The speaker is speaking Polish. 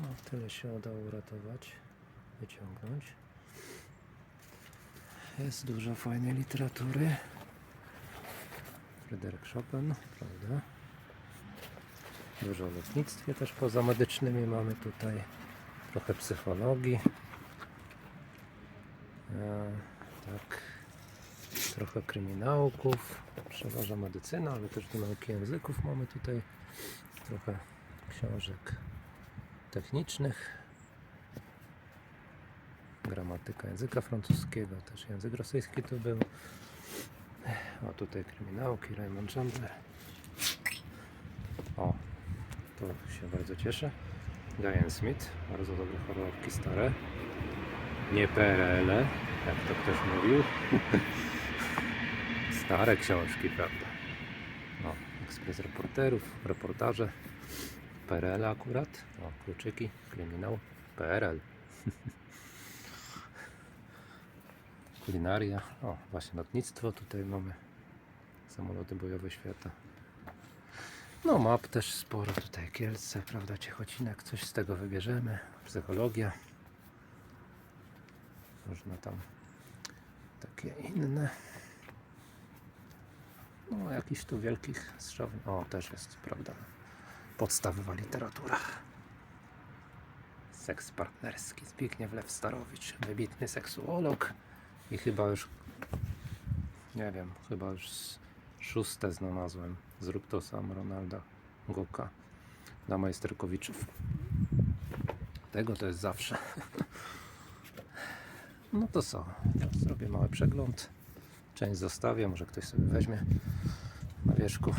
No, tyle się udało uratować, wyciągnąć. Jest dużo fajnej literatury. Fryderyk Chopin, prawda? Dużo o lotnictwie też poza medycznymi mamy tutaj. Trochę psychologii. E, tak. Trochę kryminałków. Przeważa medycyna, ale też do nauki języków mamy tutaj. Trochę książek technicznych. Gramatyka języka francuskiego, też język rosyjski tu był. O, tutaj kryminałki, Raymond Chandler. O, to się bardzo cieszę. Diane Smith, bardzo dobre horrorki stare. Nie PRL, jak to ktoś mówił. Stare książki, prawda? No, ekspres reporterów, reportaże. PRL akurat. O, kluczyki, kryminał. PRL. Kulinaria. O, właśnie lotnictwo. Tutaj mamy samoloty bojowe świata. No map też sporo tutaj Kielce, prawda, Ciechocinek, coś z tego wybierzemy. Psychologia. Można tam takie inne. No jakiś tu wielkich strzałów. O, też jest, prawda, podstawowa literatura. Seks partnerski. Zbigniew Lew Starowicz, wybitny seksuolog i chyba już nie wiem, chyba już szóste znalazłem. Zrób to sam Ronalda Goka dla majsterkowiczów. Tego to jest zawsze. No to co? Zrobię mały przegląd. Część zostawię, może ktoś sobie weźmie na wierzchu.